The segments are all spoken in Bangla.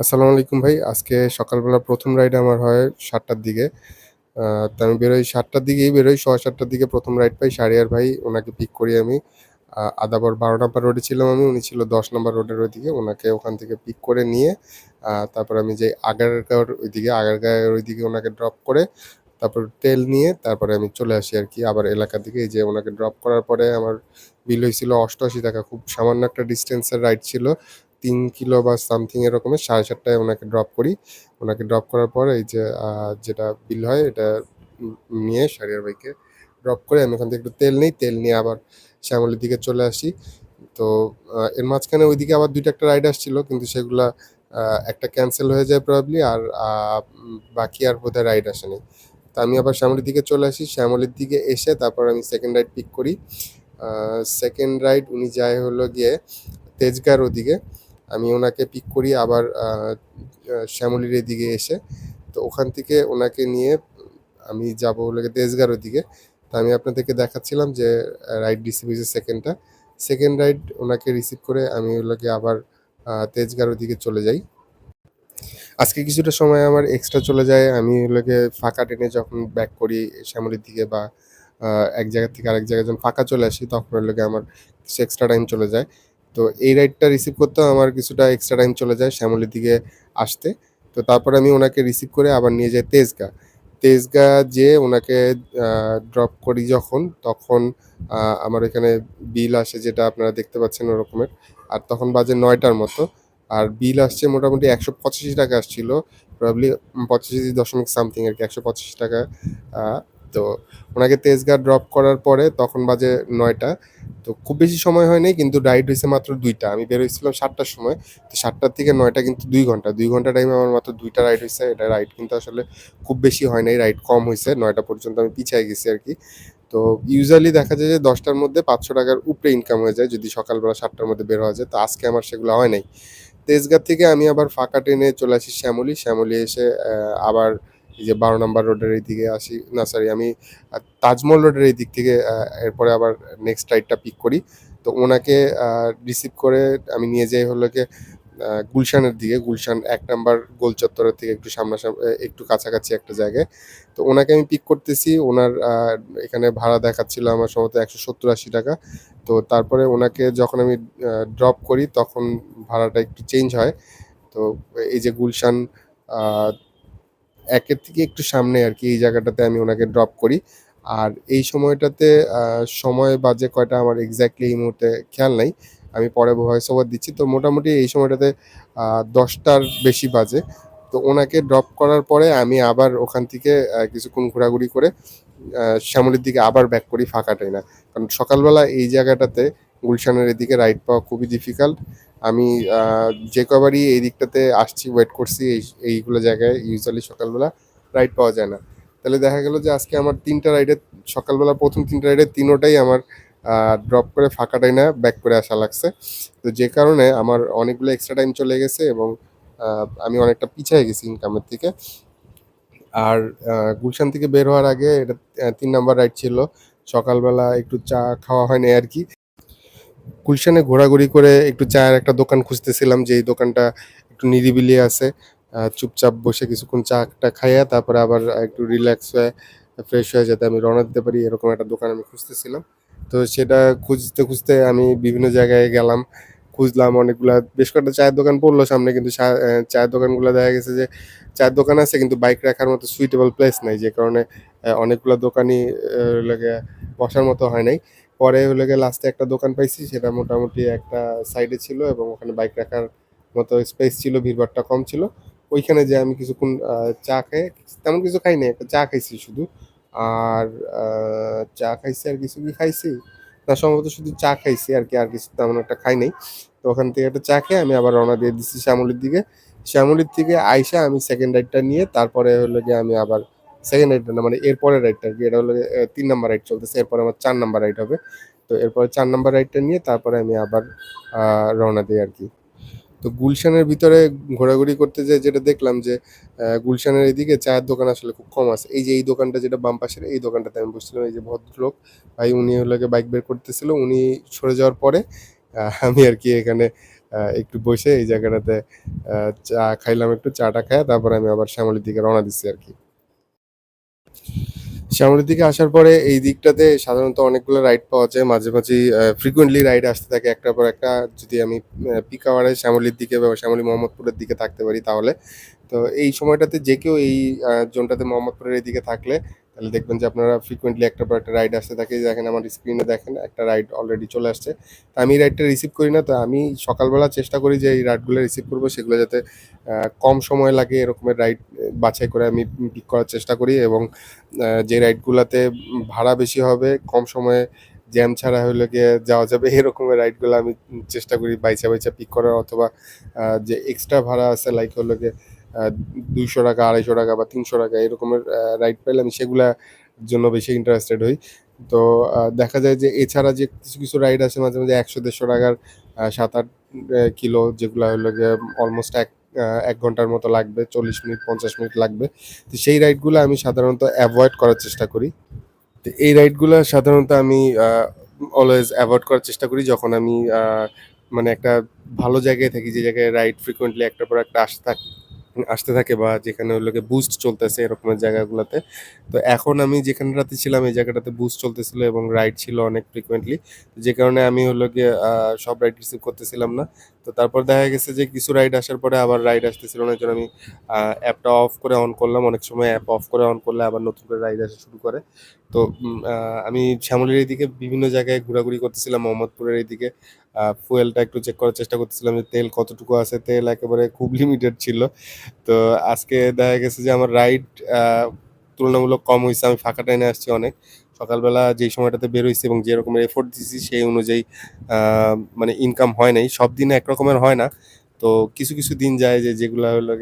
আসসালামু আলাইকুম ভাই। আজকে সকালবেলা প্রথম রাইড আমার হয় সাতটার দিকে। তো আমি বেরোই সাতটার দিকেই বেরোই। ৭:৩০ সাতটার দিকে প্রথম রাইড পাই। সারিয়ার ভাই, ওনাকে পিক করি আমি। আদাবর ১২ নাম্বার রোডে ছিলাম আমি। উনি ছিল ১০ নাম্বার রোডের ওইদিকে। ওনাকে ওখান থেকে পিক করে নিয়ে তারপর আমি যাই আগারগাঁওর ওইদিকে। আগারগাঁওয়ের ওইদিকে ওনাকে ড্রপ করে তারপর তেল নিয়ে তারপরে আমি চলে আসি আর কি আবার এলাকার দিকে। যে ওনাকে ড্রপ করার পরে আমার বিল হয়েছিল অষ্টআশি ৳৮৮ খুব সামান্য একটা ডিসট্যান্সের রাইড ছিল। ৩ কিলো বা সামথিং এরকমের সাড়ে সাতটায় ওনাকে ড্রপ করি। ওনাকে ড্রপ করার পরে এই যে যেটা বিল হয় এটা নিয়ে শাহরিয়ার ভাইকে ড্রপ করে আমি ওখান থেকে একটু তেল নেই। তেল নিয়ে আবার শ্যামলীর দিকে চলে আসি। তো এর মাঝখানে ওইদিকে আবার ২ টা একটা রাইড আসছিল, কিন্তু সেগুলা একটা ক্যান্সেল হয়ে যায় প্রবাবলি আর বাকি আর বোধহয় রাইড আসেনি। তো আমি আবার শ্যামলীর দিকে চলে আসি। শ্যামলীর দিকে এসে তারপর আমি সেকেন্ড রাইড পিক করি। সেকেন্ড রাইড উনি যায় হলো গিয়ে তেজগাঁর ওদিকে। আমি ওনাকে পিক করি আবার শ্যামলির এদিকে এসে। তো ওখান থেকে ওনাকে নিয়ে আমি যাব হলো গিয়ে দিকে। তো আমি আপনাদেরকে দেখাচ্ছিলাম যে রাইড রিসিভ হইছে 2nd টা। 2nd রাইড ওনাকে রিসিভ করে আমি গিয়ে আবার আ দিকে চলে যাই। আজকে কিছুটা সময় আমার এক্সট্রা চলে যায়। আমি গিয়ে ফাঁকা টেনে যখন ব্যাক করি শ্যামলির দিকে বা এক জায়গা থেকে আরেক জায়গায় যখন ফাঁকা চলে আসি, তখন গিয়ে আমার কিছু এক্সট্রা টাইম চলে যায়। তো এই রাইডটা রিসিভ করতেও আমার কিছুটা এক্সট্রা টাইম চলে যায় শ্যামলীর দিকে আসতে। তো তারপরে আমি ওনাকে রিসিভ করে আবার নিয়ে যাই তেজগা তেজগা যেয়ে ওনাকে ড্রপ করি যখন, তখন আমার এখানে বিল আসে যেটা আপনারা দেখতে পাচ্ছেন ওরকমের। আর তখন বাজে নয়টার মতো। আর বিল আসছে মোটামুটি ৳১৮৫ আসছিল। প্রবাবলি ৮৫ দশমিক সামথিং আরকি ৳১৮৫ আ তো ওনাকে তেজগাঁ ড্রপ করার পরে তখন বাজে নয়টা তো খুব বেশি সময় হয়নি, কিন্তু রাইড হয়েছে মাত্র দুইটা আমি বের হইছিলাম ৭ টার সময়। তো সাতটার থেকে নয়টা কিন্তু দুই ঘণ্টা। দুই ঘণ্টা টাইমে আমার মাত্র দুইটা রাইড হয়েছে এটা রাইড কিন্তু আসলে খুব বেশি হয় নাই। রাইড কম হয়েছে নয়টা পর্যন্ত আমি পিছিয়ে গেছি আর কি তো ইউজুয়ালি দেখা যায় যে দশটার মধ্যে পাঁচশো টাকার উপরে ইনকাম হয়ে যায়, যদি সকালবেলা সাতটার মধ্যে বের হওয়া যায়। তো আজকে আমার সেগুলো হয় নাই। তেজগাঁ থেকে আমি আবার ফাঁকা ট্রেনে চলে আসি শ্যামলী। শ্যামলী এসে আবার এই যে ১২ নাম্বার রোডের এই দিকে আসি। না সরি আমি তাজমহল রোডের এই দিক থেকে এরপরে আবার নেক্সট রাইডটা পিক করি। তো ওনাকে রিসিভ করে আমি নিয়ে যাই হলো গিয়ে গুলশানের দিকে। গুলশান এক নাম্বার গোল চত্বরের থেকে একটু সামনাসাম একটু কাছাকাছি একটা জায়গায়। তো ওনাকে আমি পিক করতেছি। ওনার এখানে ভাড়া দেখাচ্ছিল আমার সম্ভবত ৳১৭০-৮০ তো তারপরে ওনাকে যখন আমি ড্রপ করি, তখন ভাড়াটা একটু চেঞ্জ হয়। তো এই যে গুলশান আ ১ এর থেকে একটু সামনে আর কি এই জায়গাটাতে আমি ওনাকে ড্রপ করি। আর এই সময়টাতে সময় বাজে কয়টা আমার এক্সাক্টলি এই মুহূর্তে খেয়াল নাই। আমি পরে ভয়েস ওভার দিচ্ছি। তো মোটামুটি এই সময়টাতে দশটার বেশি বাজে। তো ওনাকে ড্রপ করার পরে আমি আবার ওখান থেকে কিছুক্ষণ ঘোরাঘুরি করে শ্যামলীর দিকে আবার ব্যাক করি ফাঁকা ট্রেনে। কারণ সকালবেলা এই জায়গাটাতে গুলশানের এদিকে রাইড পাওয়া খুবই ডিফিকাল্ট। আমি যে কবারই এই দিকটাতে আসছি ওয়েট করছি, এই, এইগুলো জায়গায় ইউজুয়ালি সকালবেলা রাইড পাওয়া যায় না। তাহলে দেখা গেল যে আজকে আমার ৩ টা রাইডে সকালবেলা ১ম ৩ টা রাইডে ৩ টাই আমার ড্রপ করে ফাঁকা ট্রেনে ব্যাক করে আসা লাগছে। তো যে কারণে আমার অনেকগুলো এক্সট্রা টাইম চলে গেছে এবং আমি অনেকটা পিছায় গেছি ইনকামের থেকে। আর গুলশান থেকে বের হওয়ার আগে এটা তিন নাম্বার রাইড ছিল। সকালবেলা একটু চা খাওয়া হয়নি আর আরকি। গুলশানে ঘোরাঘুরি করে একটু চায়ের একটা দোকান খুঁজতেছিলাম যে এই দোকানটা একটু নিরিবিলি আছে। চুপচাপ বসে কিছুক্ষণ চা-টা খাইয়া তারপরে আবার একটু রিল্যাক্স হয়ে ফ্রেশ হয়ে যাতে আমি রওনা দিতে পারি এরকম একটা দোকান আমি খুঁজতেছিলাম। তো সেটা খুঁজতে, খুঁজতে আমি বিভিন্ন জায়গায় গেলাম। খুঁজলাম অনেকগুলা বেশ কয়েকটা চায়ের দোকান পড়ল সামনে কিন্তু চায়ের দোকানগুলা দেখা গেছে যে চায়ের দোকান আছে কিন্তু বাইক রাখার মতো সুইটেবল প্লেস নাই। যে কারণে অনেকগুলা দোকানই গিয়ে বসার মতো হয় নাই। পরে হলো গিয়ে লাস্টে একটা দোকান পাইছি সেটা মোটামুটি একটা সাইডে ছিল এবং ওখানে বাইক রাখার মতো স্পেস ছিল, ভিড়ভাট্টা কম ছিল। ওইখানে যেয়ে আমি কিছুক্ষণ চা খেয়ে তেমন কিছু খাই নাই। একটা চা খাইছি শুধু। আর চা খাইছি আর কিছু কি খাইছি? না সম্ভবত শুধু চা খাইছি আর কি আর কিছু তেমন একটা খাই নাই। তো ওখান থেকে একটা চা খেয়ে আমি আবার রওনা দিয়ে দিচ্ছি শ্যামলীর দিকে। শ্যামলীর থেকে আইসা আমি সেকেন্ড রাইডটা নিয়ে তারপরে হলো গিয়ে আমি আবার 2nd রাইডটা না মানে এর পরের রাইডটা আরকি। এটা হলো তিন ৩ নাম্বার রাইড চলতেছে। এরপরে আমার চার নাম্বার রাইড হবে। তো এরপরে চার নাম্বার রাইডটা নিয়ে তারপরে আমি আবার রওনা দিই আর কি তো গুলশানের ভিতরে ঘোরাঘুরি করতে যেয়ে যেটা দেখলাম যে গুলশানের এদিকে চায়ের দোকান আসলে খুব কম আছে। এই যে এই দোকানটা যেটা বাম পাশের, এই দোকানটাতে আমি বসছিলাম। এই যে ভদ্রলোক, ভাই উনি হলো গিয়ে বাইক বের করতেছিল। উনি সরে যাওয়ার পরে আমি আর কি এখানে একটু বসে এই জায়গাটাতে চা খাইলাম, একটু। চাটা খাইয়া তারপরে আমি আবার শ্যামলীর দিকে রওনা দিচ্ছি আরকি। শ্যামলীর দিকে আসার পরে এই দিকটাতে সাধারণত অনেকগুলো রাইড পাওয়া যায়। মাঝে, মাঝে ফ্রিকুয়েন্টলি রাইড আসতে থাকে একটার পর একটা। যদি আমি পিক আওয়ারে শ্যামলীর দিকে বা শ্যামলী মোহাম্মদপুরের দিকে থাকতে পারি তাহলে। তো এই সময়টাতে যে কেউ এই জোনটাতে মোহাম্মদপুরের এই দিকে থাকলে তাহলে দেখবেন যে আপনারা frequently একটার পর একটা রাইড আসতে থাকে। দেখেন আমার স্ক্রিনে দেখেন একটা রাইড অলরেডি চলে আসছে। তো আমি রাইডটা রিসিভ করি না। তো আমি সকালবেলা চেষ্টা করি যে এই রাইডগুলো রিসিভ করব সেগুলো যাতে কম সময় লাগে এরকমের রাইড বাছাই করে আমি পিক করার চেষ্টা করি এবং যে রাইডগুলোতে ভাড়া বেশি হবে, কম সময়ে জ্যাম ছাড়া হলে গিয়ে যাওয়া যাবে এরকমের রাইডগুলো আমি চেষ্টা করি বাইচা, বাইচা পিক করার অথবা যে এক্সট্রা ভাড়া আছে লাইক হলো গিয়ে আ ৳২০০, ৳২৫০ বা ৳৩০০ এরকমের আ রাইড পাইলে আমি সেগুলার জন্য বেশি ইন্টারেস্টেড হই। তো দেখা যায় যে এছাড়া যে কিছু, কিছু রাইড আছে মাঝে, মাঝে একশো দেড়শো টাকার সাত আট কিলো যেগুলো হলো গিয়ে অলমোস্ট এক এক ঘণ্টার মতো লাগবে। ৪০ মিনিট ৫০ মিনিট লাগবে। তো সেই রাইডগুলো আমি সাধারণত অ্যাভয়েড করার চেষ্টা করি। তো এই রাইডগুলো সাধারণত আমি অলওয়েজ অ্যাভয়েড করার চেষ্টা করি যখন আমি মানে একটা ভালো জায়গায় থাকি যে জায়গায় রাইড frequently একটার পর একটা আসতে থাক আসতে থাকে বা যেখানে হলো বুস্ট চলতেছে এরকমের জায়গাগুলোতে তো এখন আমি যেখানে রাতে ছিলাম, এই জায়গাটাতে বুস্ট চলতেছিল এবং রাইড ছিল অনেক ফ্রিকুয়েন্টলি যে কারণে আমি হলো গিয়ে সব রাইড রিসিভ করতেছিলাম না। তো তারপর দেখা গেছে যে কিছু রাইড আসার পরে আবার রাইড আসতেছিল না। এজন্য আমি অ্যাপটা অফ করে অন করলাম। অনেক সময় অ্যাপ অফ করে অন করলে আবার নতুন করে রাইড আসা শুরু করে। তো আমি শ্যামলীর এদিকে বিভিন্ন জায়গায় ঘোরাঘুরি করতেছিলাম, মোহাম্মদপুরের এদিকে। আ ফুয়েলটা একটু চেক করার চেষ্টা করতেছিলাম যে তেল কতটুকু আছে। তেল একেবারে খুব লিমিটেড ছিল। তো আজকে দেখা গেছে যে আমার রাইড তুলনামূলক কম হয়েছে আমি ফাঁকা টাইমে আসছি অনেক। সকালবেলা যেই সময়টাতে বের হইছি এবং যে রকমের এফোর্ট দিয়েছি সেই অনুযায়ী মানে ইনকাম হয় নাই। সব দিন একরকমের হয় না। তো কিছু, কিছু দিন যায় যে যেগুলো হলো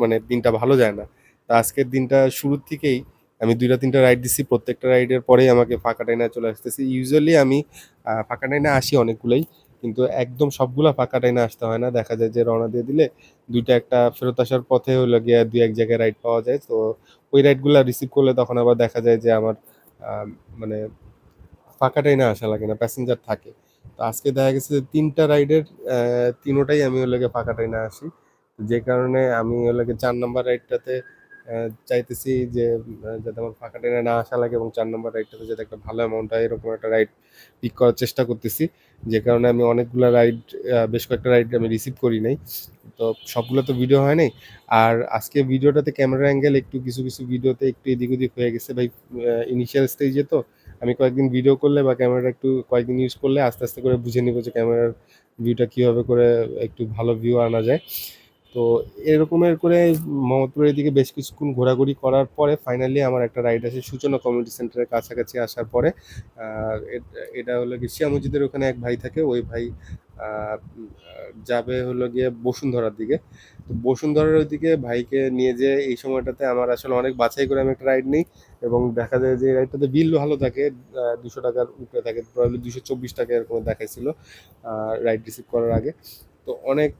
মানে দিনটা ভালো যায় না। তো আজকের দিনটা শুরুর থেকেই আমি ২ টা ৩ টা রাইড দিছি। প্রত্যেকটা রাইডের পরেই আমাকে ফাঁকা টাইমে চলে আসতেছি। ইউজুয়ালি আমি ফাঁকা টাইমে আসি অনেকগুলোই কিন্তু একদম সবগুলা ফাঁকা টাইমে আসতে হয় না। দেখা যায় যে রওনা দিয়ে দিলে দুইটা একটা ফেরত আসার পথে হলো গিয়ে ২-১ জায়গায় রাইড পাওয়া যায়। তো ওই রাইডগুলো রিসিভ করলে তখন আবার দেখা যায় যে আমার মানে ফাঁকাটাই না আসা লাগে না। প্যাসেঞ্জার থাকে। তো আজকে দেখা গেছে যে তিনটা রাইডের তিনোটাই আমি ওই লাগে ফাঁকাটাই না আসি। যে কারণে আমি ওই লাগে চার নাম্বার রাইডটাতে চাইতেছি যে যাতে আমার ফাঁকা টাইমে না আসা লাগে এবং চার নম্বর রাইডটাতে যাতে একটা ভালো অ্যামাউন্ট হয় এরকম একটা রাইড পিক করার চেষ্টা করতেছি। যে কারণে আমি অনেকগুলা রাইড বেশ কয়েকটা রাইড আমি রিসিভ করি নাই। তো সবগুলো তো ভিডিও হয় নাই। আর আজকে ভিডিওটাতে ক্যামেরা অ্যাঙ্গেল একটু কিছু, কিছু ভিডিওতে একটু এদিক ওদিক হয়ে গেছে ভাই ইনিশিয়াল স্টেজে তো। আমি কয়েকদিন ভিডিও করলে বা ক্যামেরাটা একটু কয়েকদিন ইউজ করলে আস্তে, আস্তে করে বুঝে নিব যে ক্যামেরার ভিউটা কীভাবে করে একটু ভালো ভিউ আনা যায়। তো এরকমের করে মোহাম্মদপুরের দিকে বেশ কিছুক্ষণ ঘোরাঘুরি করার পরে ফাইনালি আমার একটা রাইড আছে সূচনা কমিউনিটি সেন্টারের কাছাকাছি আসার পরে। এট হলো গিয়ে শিয়া মসজিদের ওখানে এক ভাই থাকে। ওই ভাই যাবে হলো গিয়ে বসুন্ধরার দিকে। তো বসুন্ধরার ওইদিকে ভাইকে নিয়ে যেয়ে এই সময়টাতে আমার আসলে অনেক বাছাই করে আমি একটা রাইড নেই এবং দেখা যায় যে রাইডটাতে বিল ভালো থাকে। দুশো টাকার উপরে থাকে। দুশো চব্বিশ টাকা এরকম দেখাইছিল রাইড রিসিভ করার আগে। তো অনেক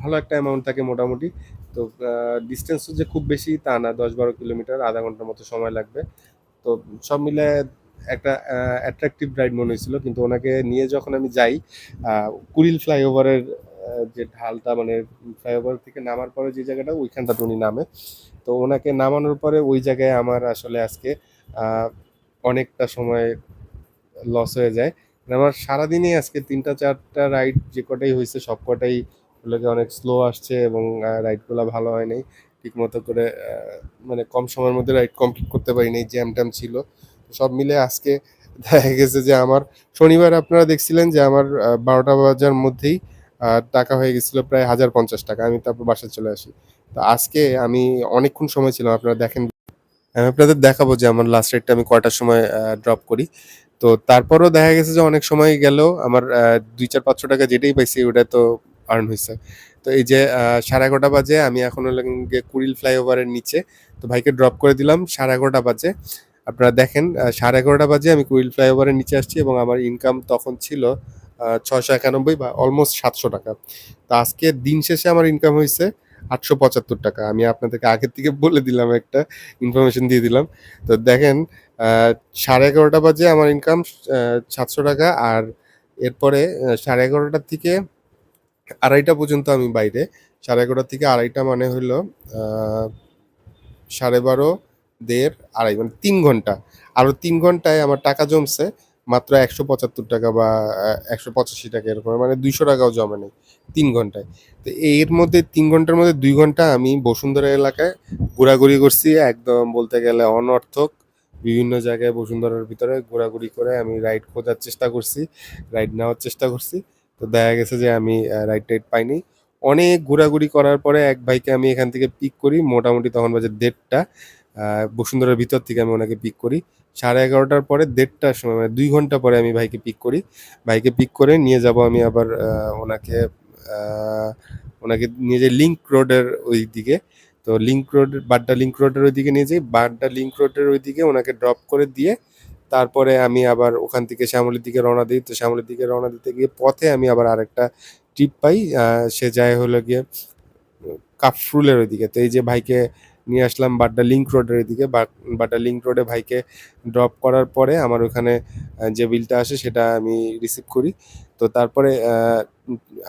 ভালো একটা অ্যামাউন্ট থাকে মোটামুটি। তো আ ডিসট্যান্সও যে খুব বেশি, তা না দশ বারো কিলোমিটার, আধা ঘণ্টার মতো সময় লাগবে। তো সব মিলে একটা অ্যাট্রাকটিভ রাইড মনে হইছিল। কিন্তু ওনাকে নিয়ে যখন আমি যাই কুড়িল ফ্লাইওভারের যে ঢালটা মানে ফ্লাইওভার থেকে নামার পরে যে জায়গাটা, ওইখানটাতে উনি নামে। তো ওনাকে নামানোর পরে ওই জায়গায় আমার আসলে আজকে অনেকটা সময় লস হয়ে যায়। মানে আমার সারাদিনই আজকে তিনটা চারটা রাইড যে কটাই হয়েছে সব কটাই গিয়ে অনেক স্লো আসছে এবং রাইডগুলো ভালো হয় নাই। ঠিকমতো করে মানে কম সময়ের মধ্যে রাইড কমপ্লিট করতে পারি নাই। জ্যাম-ট্যাম ছিল। সব মিলে আজকে দেখা গেছে যে আমার শনিবার আপনারা দেখছিলেন যে আমার বারোটা বাজার মধ্যেই টাকা হয়ে গেছিল প্রায় ৳১,০৫০ আমি তারপর বাসায় চলে আসি। তো আজকে আমি অনেকক্ষণ সময় ছিলাম আপনারা দেখেন আমি আপনাদের দেখাবো যে আমার লাস্ট রাইডটা আমি কয়টার সময় ড্রপ করি। তো তারপরও দেখা গেছে যে অনেক সময় গেলেও আমার দুই চার পাঁচশো টাকা যেটাই পাইছি ওটা তো আর্ন হয়েছে তো এই যে সাড়ে ১১:৩০ বাজে, আমি এখন হলো গিয়ে কুড়িল ফ্লাইওভারের নিচে। তো ভাইকে ড্রপ করে দিলাম ১১:৩০ বাজে। আপনারা দেখেন সাড়ে এগারোটা বাজে আমি কুড়িল ফ্লাইওভারের নিচে আসছি এবং আমার ইনকাম তখন ছিল আ ৳৬৯১ বা অলমোস্ট ৳৭০০ তো আজকে দিন শেষে আমার ইনকাম হয়েছে আটশো পঁচাত্তর টাকা আমি আপনাদেরকে আগের থেকে বলে দিলাম একটা ইনফরমেশন দিয়ে দিলাম। তো দেখেন আ ১১:৩০ বাজে আমার ইনকাম সাতশো টাকা, আর এরপরে সাড়ে এগারোটার থেকে আড়াইটা পর্যন্ত আমি বাইরে। সাড়ে এগারোটা থেকে আড়াইটা মানে হইল সাড়ে বারো, দেড়, আড়াই মানে তিন ঘণ্টা। আরও তিন ঘন্টায় আমার টাকা জমছে মাত্র একশো পঁচাত্তর টাকা বা একশো পঁচাশি টাকা এরকম মানে দুইশো টাকাও জমে নেই তিন ঘন্টায়। তো এর মধ্যে, তিন ঘণ্টার মধ্যে দুই ঘণ্টা আমি বসুন্ধরা এলাকায় ঘোরাঘুরি করছি, একদম বলতে গেলে অনর্থক। বিভিন্ন জায়গায় বসুন্ধরার ভিতরে ঘোরাঘুরি করে আমি রাইড খোঁজার চেষ্টা করছি রাইড নেওয়ার চেষ্টা করছি। তো দেখা গেছে যে আমি রাইড টাইড পাইনি। অনেক ঘোরাঘুরি করার পরে এক ভাইকে আমি এখান থেকে পিক করি, মোটামুটি তখন বাজে দেড়টা। বসুন্ধরার ভিতর থেকে আমি ওনাকে পিক করি। সাড়ে এগারোটার পরে দেড়টার সময় মানে দুই ঘণ্টা পরে আমি ভাইকে পিক করি। ভাইকে পিক করে নিয়ে যাব আমি আবার ওনাকে ওনাকে নিয়ে যাই লিঙ্ক রোডের ওই দিকে তো লিঙ্ক রোড বাড্ডা লিঙ্ক রোডের ওই দিকে নিয়ে যাই। বাড্ডা লিঙ্ক রোডের ওই দিকে ওনাকে ড্রপ করে দিয়ে তারপরে আমি আবার ওখান থেকে শ্যামলির দিকে রওনা দিই। তো শ্যামলির দিকে রওনা দিতে গিয়ে পথে আমি আবার আরেকটা ট্রিপ পাই। সে যায় হলো গিয়ে কাফরুলের ওইদিকে। তো এই যে ভাইকে নিয়ে আসলাম বাড্ডা লিঙ্ক রোডের ওইদিকে। বাড্ডা লিঙ্ক রোডে ভাইকে ড্রপ করার পরে আমার ওখানে যে বিলটা আসে সেটা আমি রিসিভ করি। তো তারপরে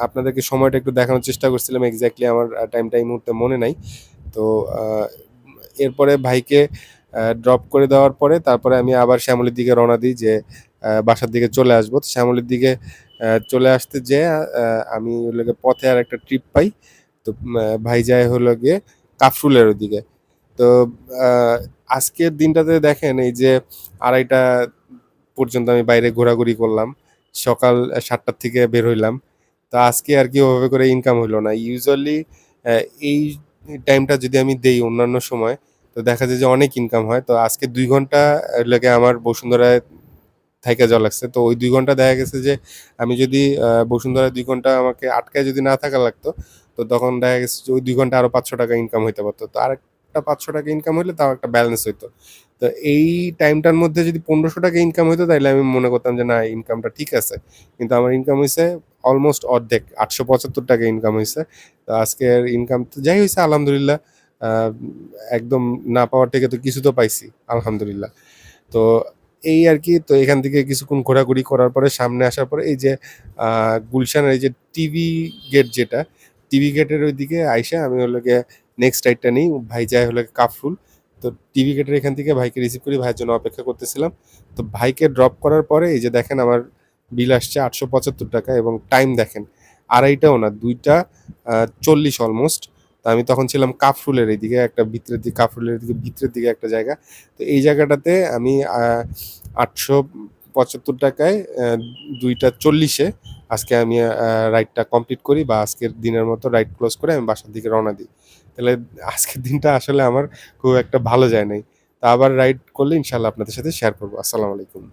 আপনাদেরকে সময়টা একটু দেখানোর চেষ্টা করছিলাম। এক্স্যাক্টলি আমার টাইমটা এই মুহূর্তে মনে নাই। তো এরপরে ভাইকে ড্রপ করে দেওয়ার পরে তারপরে আমি আবার শ্যামলির দিকে রওনা দিই যে বাসার দিকে চলে আসব। তো শ্যামলির দিকে চলে আসতে যে আমি হলো গিয়ে পথে আর একটা ট্রিপ পাই। তো ভাই যায় হলো গিয়ে কাফরুলের ওদিকে। তো আজকের দিনটাতে দেখেন এই যে আড়াইটা পর্যন্ত আমি বাইরে ঘোরাঘুরি করলাম। সকাল সাতটার থেকে বের হইলাম। তো আজকে আর কি ওভাবে করে ইনকাম হইল না। ইউজুয়ালি এই টাইমটা যদি আমি দেই অন্যান্য সময়, তো দেখা যায় যে অনেক ইনকাম হয়। তো আজকে দুই ঘণ্টা লেগে আমার বসুন্ধরায় থাইকা জল লাগছে। তো ওই দুই ঘণ্টা দেখা গেছে যে আমি যদি বসুন্ধরায় দুই ঘণ্টা আমাকে আটকায় যদি না থাকা লাগতো, তো তখন দেখা গেছে যে ওই দুই ঘণ্টা আরও পাঁচশো টাকা ইনকাম হইতে পারতো। তো আরেকটা পাঁচশো টাকা ইনকাম হইলে তাও একটা ব্যালেন্স হইতো। তো এই টাইমটার মধ্যে যদি পনেরোশো টাকা ইনকাম হইতো তাহলে আমি মনে করতাম যে, না ইনকামটা ঠিক আছে। কিন্তু আমার ইনকাম হয়েছে অলমোস্ট অর্ধেক, আটশো পঁচাত্তর টাকা ইনকাম হয়েছে তো আজকের ইনকাম তো যাই হয়েছে আলহামদুলিল্লাহ। একদম না পাওয়ার থেকে তো কিছু তো পাইছি, আলহামদুলিল্লাহ। তো এই আর কি, তো এখান থেকে কিছুক্ষণ ঘোরাঘুরি করার পরে, সামনে আসার পরে এই যে গুলশানের এই যে টিভি গেট যেটা টিভি গেটের ওইদিকে আইসা আমি হলো নেক্সট রাইডটা নিই। ভাই যায় হলো কাফরুল তো টিভি গেটের এখান থেকে ভাইকে রিসিভ করি। ভাইয়ের জন্য অপেক্ষা করতেছিলাম। তো ভাইকে ড্রপ করার পরে এই যে দেখেন আমার বিল আসছে আটশো পঁচাত্তর টাকা এবং টাইম দেখেন, আড়াইটাও না, দুইটা চল্লিশ অলমোস্ট তো আমি তখন ছিলাম কাফরুলের এইদিকে, একটা ভিতরের দিকে কাফরুলের দিকে, ভিতরের দিকে একটা জায়গা। তো এই জায়গাটাতে আমি আটশো পঁচাত্তর টাকায় দুইটা চল্লিশে আজকে আমি রাইডটা কমপ্লিট করি বা আজকের দিনের মতো রাইড ক্লোজ করে আমি বাসার দিকে রওনা দিই। তাহলে আজকের দিনটা আসলে আমার খুব একটা ভালো যায় নাই। তা আবার রাইড করলে ইনশাল্লাহ আপনাদের সাথে শেয়ার করব। আসসালামু আলাইকুম।